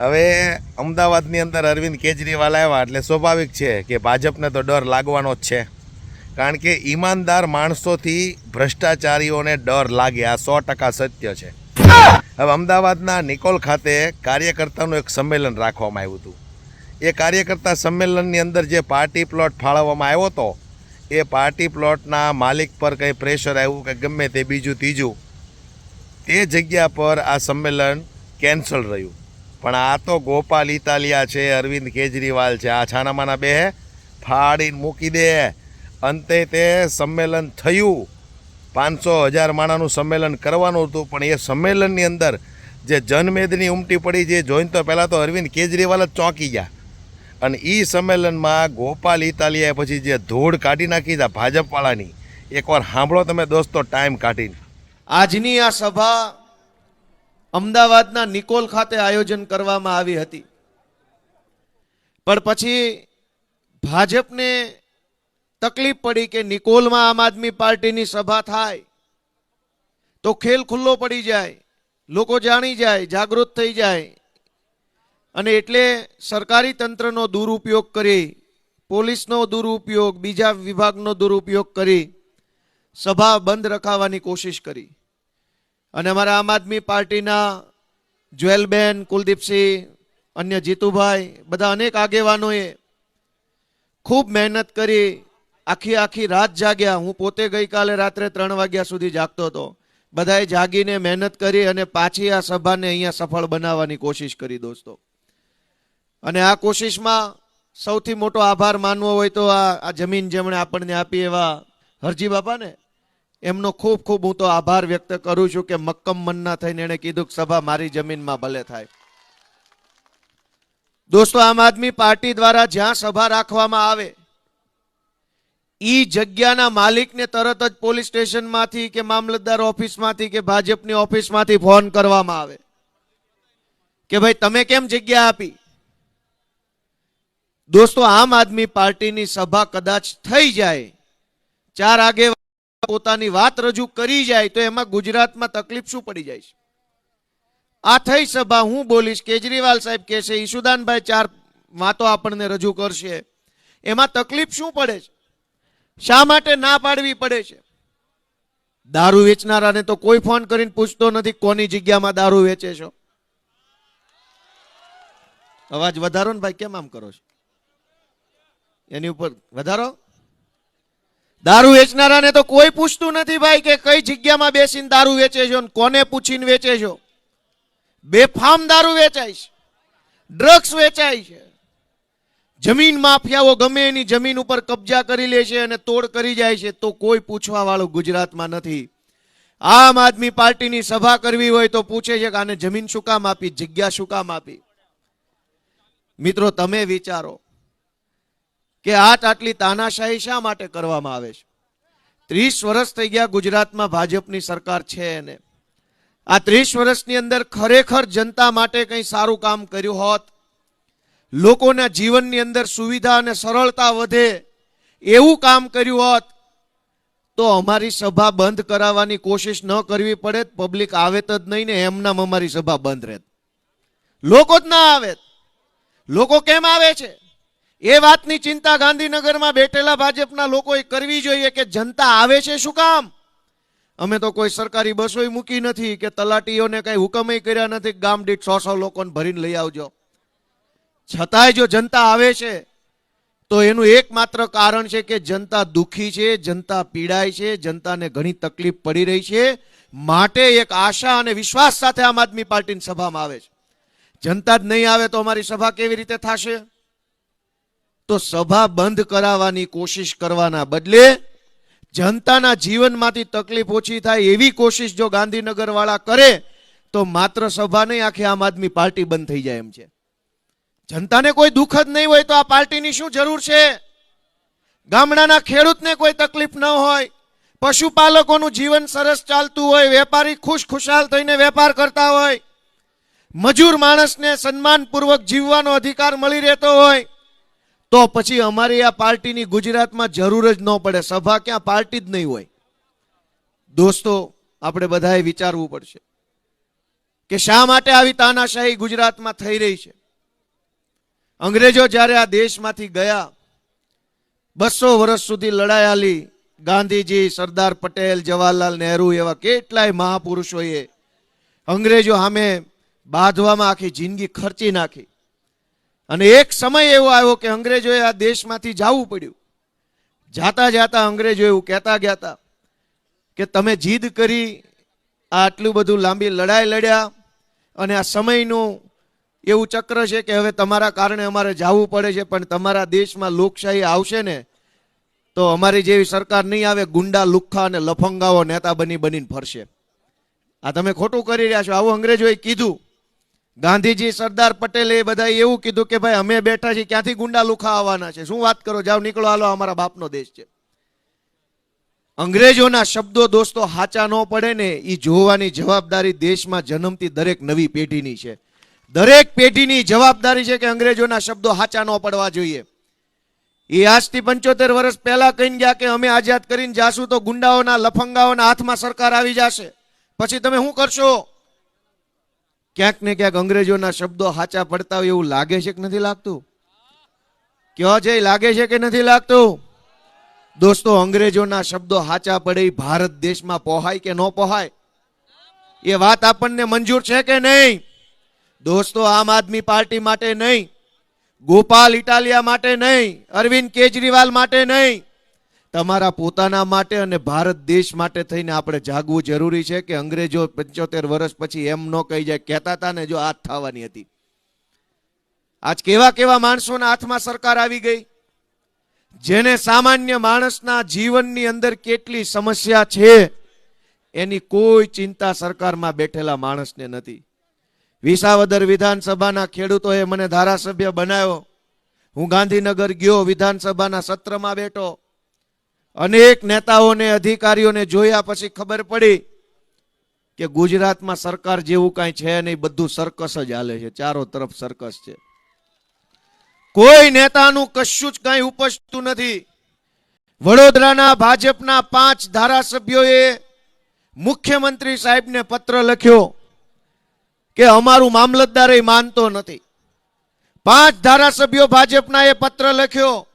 હવે અમદાવાદની અંદર અરવિંદ કેજરીવાલ આવ્યા એટલે સ્વાભાવિક છે કે ભાજપને તો ડર લાગવાનો જ છે. કારણ કે ઈમાનદાર માણસોથી ભ્રષ્ટાચારીઓને ડર લાગે. આ સો ટકા સત્ય છે. હવે અમદાવાદના નિકોલ ખાતે કાર્યકર્તાનું એક સંમેલન રાખવામાં આવ્યું હતું. એ કાર્યકર્તા સંમેલનની અંદર જે પાર્ટી પ્લોટ ફાળવવામાં આવ્યો હતો, એ પાર્ટી પ્લોટના માલિક પર કંઈ પ્રેશર આવ્યું કે ગમે તે બીજું ત્રીજું, તે જગ્યા પર આ સંમેલન કેન્સલ રહ્યું. પણ આ તો ગોપાલ ઇતાલિયા છે, અરવિંદ કેજરીવાલ છે. આ છાનામાના બે ફાડીને મૂકી દે. અંતે તે સંમેલન થયું. પાંચસો હજાર માણાનું સંમેલન કરવાનું હતું, પણ એ સંમેલનની અંદર જે જનમેદની ઉમટી પડી જે જોઈને તો પહેલાં તો અરવિંદ કેજરીવાલ જ ચોંકી ગયા. અને એ સંમેલનમાં ગોપાલ ઇતાલિયાએ પછી જે ધૂળ કાઢી નાખી છે ભાજપવાળાની, એકવાર સાંભળો તમે દોસ્તો, ટાઈમ કાઢીને. આજની આ સભા અમદાવાદના નિકોલ ખાતે આયોજન કરવામાં આવી હતી. પણ પછી ભાજપને તકલીફ પડી કે નિકોલમાં આમ આદમી પાર્ટીની સભા થાય, તો ખેલ ખુલ્લો પડી જાય, લોકો જાણી જાય, જાગૃત થઈ જાય. અને એટલે સરકારી તંત્રનો દુરુપયોગ કરી, પોલીસનો દુરુપયોગ, બીજા વિભાગનો દુરુપયોગ કરી સભા બંધ રખાવવાની કોશિશ કરી. અને અમારા આમ આદમી પાર્ટીના જ્વેલબેન, કુલદીપસિંહ, અન્ય જીતુભાઈ, બધા અનેક આગેવાનોએ ખૂબ મહેનત કરી આખી આખી રાત જાગ્યા. હું પોતે ગઈકાલે રાત્રે ત્રણ વાગ્યા સુધી જાગતો હતો. બધાએ જાગીને મહેનત કરી અને પાછી આ સભાને અહીંયા સફળ બનાવવાની કોશિશ કરી દોસ્તો. અને આ કોશિશમાં સૌથી મોટો આભાર માનવો હોય તો આ જમીન જેમણે આપણને આપી એવા હરજી બાપાને એમનો ખૂબ ખૂબ હું તો આભાર વ્યક્ત કરું છું કે મક્કમ મનના થઈને એણે કીધું કે સભા મારી જમીનમાં ભલે થાય. દોસ્તો, આમ આદમી પાર્ટી દ્વારા જ્યાં સભા રાખવામાં આવે, ઈ જગ્યાના માલિકને તરત જ પોલીસ સ્ટેશનમાંથી કે મામલતદાર ઓફિસમાંથી કે ભાજપની ઓફિસમાંથી ફોન કરવામાં આવે કે ભાઈ, તમે કેમ જગ્યા આપી? દોસ્તો, આમ આદમી પાર્ટીની સભા કદાચ થઈ જાય, ચાર આગે પોતાની વાત રજૂ કરી જાય તો એમાં ગુજરાતમાં તકલીફ શું પડી જાય છે? આ થઈ સભા હું બોલીશ, કેજરીવાલ સાહેબ કહેશે ઈશુદાનભાઈ ચાર વાતો આપણને રજૂ કરશે. એમાં તકલીફ શું પડે છે? શા માટે ના પાડવી પડે છે? દારૂ વેચનારાને તો કોઈ ફોન કરીને પૂછતો નથી કોની જગ્યામાં દારૂ વેચે છો. અવાજ વધારો ને ભાઈ, કેમ આમ કરો છો? એની ઉપર વધારો? દારૂ વેચનારાને તો કોઈ પૂછતું નથી ભાઈ કે કઈ જગ્યામાં બેસીને દારૂ વેચે છો કોને પૂછીને વેચે છો? બેફામ દારૂ વેચાય છે. ડ્રગ્સ વેચાય છે. જમીન માફિયાઓ ગમે એની જમીન ઉપર કબજા કરી લે છે અને તોડ કરી જાય છે તો કોઈ પૂછવા વાળું ગુજરાતમાં નથી. આમ આદમી પાર્ટીની સભા કરવી હોય તો પૂછે છે કે આને જમીન શું કામ આપી, જગ્યા શું કામ આપી? મિત્રો, તમે વિચારો. કે આટ આટલી તાનાશાહી શા માટે કરવામાં આવે છે? ત્રીસ વર્ષ થઈ ગયા ગુજરાતમાં ભાજપની સરકાર છે એને આ ત્રીસ વર્ષની અંદર ખરેખર જનતા માટે કંઈ સારું કામ કર્યું હોત? લોકોના જીવનની અંદર સુવિધા અને સરળતા વધે એવું કામ કર્યું હોત? તો અમારી સભા બંધ કરાવવાની કોશિશ ન કરવી પડે, પબ્લિક આવે જ નહીં ને, એમનામ અમારી સભા બંધ રહેત. લોકો જ ના આવે. લોકો કેમ આવે છે? એ વાતની ચિંતા ગાંધીનગરમાં બેઠેલા ભાજપના લોકોએ કરવી જોઈએ કે જનતા આવે છે શું કામ? અમે તો કોઈ સરકારી બસોય મૂકી નથી કે તલાટીઓને કઈ હુકમય કર્યા નથી ગામ દીઠ સો સો લોકોને ભરીને લઈ આવજો. છતાંય જો જનતા આવે છે, તો એનું એકમાત્ર કારણ છે કે જનતા દુખી છે, જનતા પીડાય છે, જનતાને ઘણી તકલીફ પડી રહી છે. માટે એક આશા અને વિશ્વાસ સાથે આમ આદમી પાર્ટીની સભામાં આવે છે. જનતા જ નહીં આવે તો અમારી સભા કેવી રીતે થશે? તો સભા બંધ કરાવવાની કોશિશ કરવાના બદલે જનતાના જીવનમાંથી તકલીફ ઓછી થાય એવી કોશિશ જો ગાંધીનગર વાળા કરે, તો માત્ર સભા નહીં, આખી આમ આદમી પાર્ટી બંધ થઈ જાય એમ છે. જનતાને કોઈ દુઃખ જ નહીં હોય તો આ પાર્ટીની શું જરૂર છે? ગામડાના ખેડૂતને કોઈ તકલીફ ન હોય, પશુપાલકોનું જીવન સરસ ચાલતું હોય, વેપારી ખુશ ખુશાલ થઈને વેપાર કરતા હોય, મજૂર માણસને સન્માનપૂર્વક જીવવાનો અધિકાર મળી રહેતો હોય તો પછી અમારી આ પાર્ટીની ગુજરાતમાં જરૂર જ ન પડે. સભા ક્યાં? પાર્ટી જ નહીં હોય. દોસ્તો, આપણે બધાએ વિચારવું પડશે કે શા માટે આવી તાનાશાહી ગુજરાતમાં થઈ રહી છે? અંગ્રેજો જ્યારે આ દેશમાંથી ગયા, બસો વર્ષ સુધી લડાઈ ગાંધીજી, સરદાર પટેલ, જવાહરલાલ નહેરુ એવા કેટલાય મહાપુરુષોએ અંગ્રેજો સામે બાંધવામાં આખી જિંદગી ખર્ચી નાખી. અને એક સમય એવો આવ્યો કે અંગ્રેજોએ આ દેશમાંથી જવું પડ્યું. જાતા જાતા અંગ્રેજો એવું કહેતા ગયા હતા કે તમે જીદ કરી આ આટલું બધું લાંબી લડાઈ લડ્યા અને આ સમયનું એવું ચક્ર છે કે હવે તમારા કારણે અમારે જવું પડે છે, પણ તમારા દેશમાં લોકશાહી આવશે ને, તો અમારી જેવી સરકાર નહીં આવે, ગુંડા, લુખ્ખા અને લફંગાઓ નેતા બની બનીને ફરશે. આ તમે ખોટું કરી રહ્યા છો. આવું અંગ્રેજોએ કીધું. ગાંધીજી, સરદાર પટેલે એ બધા એવું કીધું કે ભાઈ, અમે બેઠા છીએ, ક્યાંથી ગુંડા લુખા આવવાના છે? શું વાત કરો? જાઓ, નીકળો, હાલો, અમારા બાપનો દેશ છે. અંગ્રેજોના શબ્દો દોસ્તો હાચા ન પડે ને એ જોવાની જવાબદારી દેશમાં જન્મતી દરેક નવી પેઢીની છે. દરેક પેઢીની જવાબદારી છે કે અંગ્રેજોના શબ્દો હાચા ન પડવા જોઈએ. એ આજથી પંચોતેર વર્ષ પહેલા કહીને ગયા કે અમે આઝાદ કરીને જાશું તો ગુંડાઓના, લફંગાઓના હાથમાં સરકાર આવી જશે. પછી તમે શું કરશો? ક્યાંક ને ક્યાંક અંગ્રેજોના શબ્દો હાચા પડતા હોય એવું લાગે છે કે નથી લાગતું? કયો છે લાગે છે કે નથી લાગતું? દોસ્તો, અંગ્રેજોના શબ્દો હાચા પડે ભારત દેશમાં પોહાય કે ન પોહાય? એ વાત આપણને મંજૂર છે કે નહીં? દોસ્તો, આમ આદમી પાર્ટી માટે નહીં. ગોપાલ ઇટાલિયા માટે નહીં. અરવિંદ કેજરીવાલ માટે નહીં. તમારા પોતાના માટે અને ભારત દેશ માટે થઈને આપણે જાગવું જરૂરી છે કે અંગ્રેજો પંચોતેર વર્ષ પછી એમ ન કહી જાય, કહેતા હતા ને જો આ થવાની હતી. આજ કેવા કેવા માણસોના હાથમાં સરકાર આવી ગઈ. જેને સામાન્ય માણસના જીવનની અંદર કેટલી સમસ્યા છે, એની કોઈ ચિંતા સરકારમાં બેઠેલા માણસને નથી. વિસાવદર વિધાનસભાના ખેડૂતોએ મને ધારાસભ્ય બનાવ્યો. હું ગાંધીનગર ગયો, વિધાનસભાના સત્રમાં બેઠો. અનેક નેતાઓને, અધિકારીઓને જોયા પછી ખબર પડી કે ગુજરાતમાં સરકાર જેવું કાંઈ છે નહીં, બધું સર્કસ જ હાલે છે. ચારો તરફ સર્કસ છે. કોઈ નેતાનું કશું જ કાંઈ ઉપજતું નથી. વડોદરાના ભાજપના પાંચ ધારાસભ્યોએ મુખ્યમંત્રી સાહેબને પત્ર લખ્યો કે અમારું મામલતદાર માનતો નથી. પાંચ ધારાસભ્યો ભાજપના એ પત્ર લખ્યો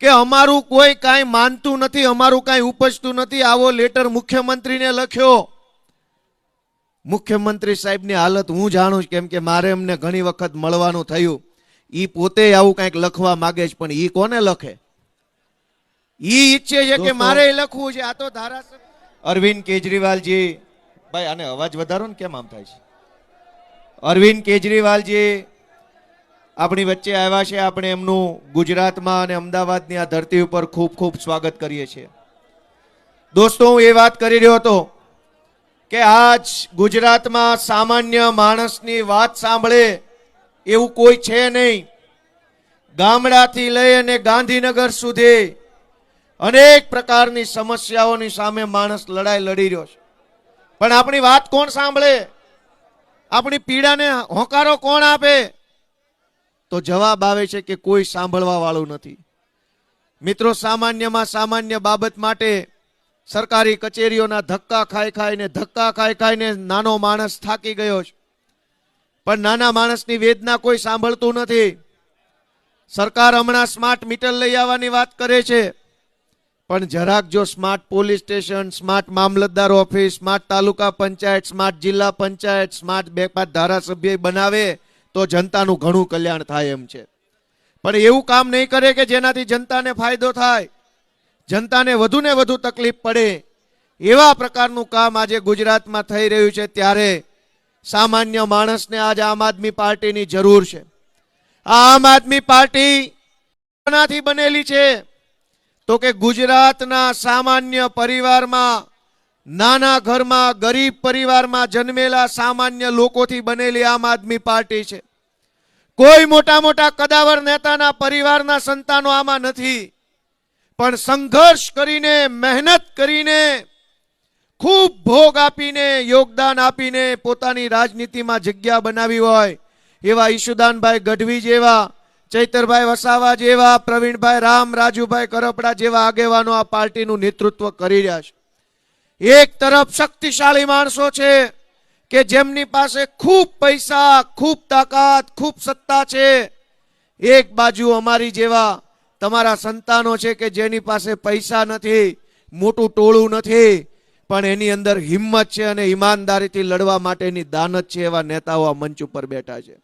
કે અમારું કોઈ કાંઈ માનતું નથી અમારું કાંઈ ઉપજતું નથી. આવો લેટર મુખ્યમંત્રીને લખ્યો. મુખ્યમંત્રી સાહેબની હાલત હું જાણું છું કેમ કે મારે એમને ઘણી વખત મળવાનું થયું. એ પોતે આવું કંઈક લખવા માગે છે પણ ઈ કોને લખે? ઈ ઈચ્છે છે કે મારે લખવું છે આ તો ધારાસભ્ય અરવિંદ કેજરીવાલજી ભાઈ આને અવાજ વધારો ને કેમ આમ થાય છે? અરવિંદ કેજરીવાલજી આપણી વચ્ચે આવ્યા છે, આપણે એમનું ગુજરાતમાં અને અમદાવાદની આ ધરતી ઉપર ખૂબ ખૂબ સ્વાગત કરીએ છીએ. દોસ્તો, હું એ વાત કરી રહ્યો હતો કે આજ ગુજરાતમાં સામાન્ય માણસની વાત સાંભળે એવું કોઈ છે નહીં. ગામડાથી લઈ અને ગાંધીનગર સુધી અનેક પ્રકારની સમસ્યાઓની સામે માણસ લડાઈ લડી રહ્યો છે. પણ આપણી વાત કોણ સાંભળે? આપણી પીડાને હોકારો કોણ આપે? તો જવાબ આવે છે કે કોઈ સાંભળવા વાળું નથી. મિત્રો, સામાન્યમાં સામાન્ય બાબત માટે સરકારી કચેરીઓના ધક્કા ખાઈ ખાઈને, ધક્કા ખાઈ ખાઈને નાનો માણસ થાકી ગયો છે. પણ નાના માણસની વેદના કોઈ સાંભળતું નથી. સરકાર હમણાં સ્માર્ટ મીટર લઈ આવવાની વાત કરે છે. પણ જરાક જો સ્માર્ટ પોલીસ સ્ટેશન, સ્માર્ટ મામલતદાર office, smart taluka panchayat, smart zilla panchayat, smart બે પાંચ ધારાસભ્ય બનાવે તો જનતાનું ઘણું કલ્યાણ થાય એમ છે. પણ એવું કામ નહીં કરે કે જેનાથી જનતાને ફાયદો થાય. જનતાને વધુ ને વધુ તકલીફ પડે. એવા પ્રકારનું કામ આજે ગુજરાતમાં થઈ રહ્યું છે ત્યારે સામાન્ય માણસને આજ આમ આદમી પાર્ટીની જરૂર છે. આ આમ આદમી પાર્ટી કોનાથી બનેલી છે? તો કે ગુજરાતના સામાન્ય પરિવારમાં નાના ઘરમાં ગરીબ પરિવારમાં જન્મેલા સામાન્ય લોકોથી બનેલી આમ આદમી પાર્ટી છે. કોઈ મોટા મોટા કદાવર નેતાના પરિવારના સંતાનો આમાં નથી. પણ સંઘર્ષ કરીને, મહેનત કરીને, ખૂબ ભોગ આપીને, યોગદાન આપીને પોતાની રાજનીતિમાં જગ્યા બનાવી હોય એવા ઈશુદાનભાઈ ગઢવી જેવા, ચૈતરભાઈ વસાવા જેવા, પ્રવીણભાઈ રામ, રાજુભાઈ કરપડા જેવા આગેવાનો આ પાર્ટીનું નેતૃત્વ કરી રહ્યા છે. એક તરફ શક્તિશાળી માણસો છે કે જેમની પાસે ખૂબ પૈસા, ખૂબ તાકાત, ખૂબ સત્તા છે, એક બાજુ અમારી જેવા તમારા સંતાનો છે કે જેની પાસે પૈસા નથી, મોટું ટોળું નથી, પણ એની અંદર હિંમત છે અને ઈમાનદારીથી લડવા માટેની દાનત છે એવા નેતાઓ આ મંચ ઉપર બેઠા છે.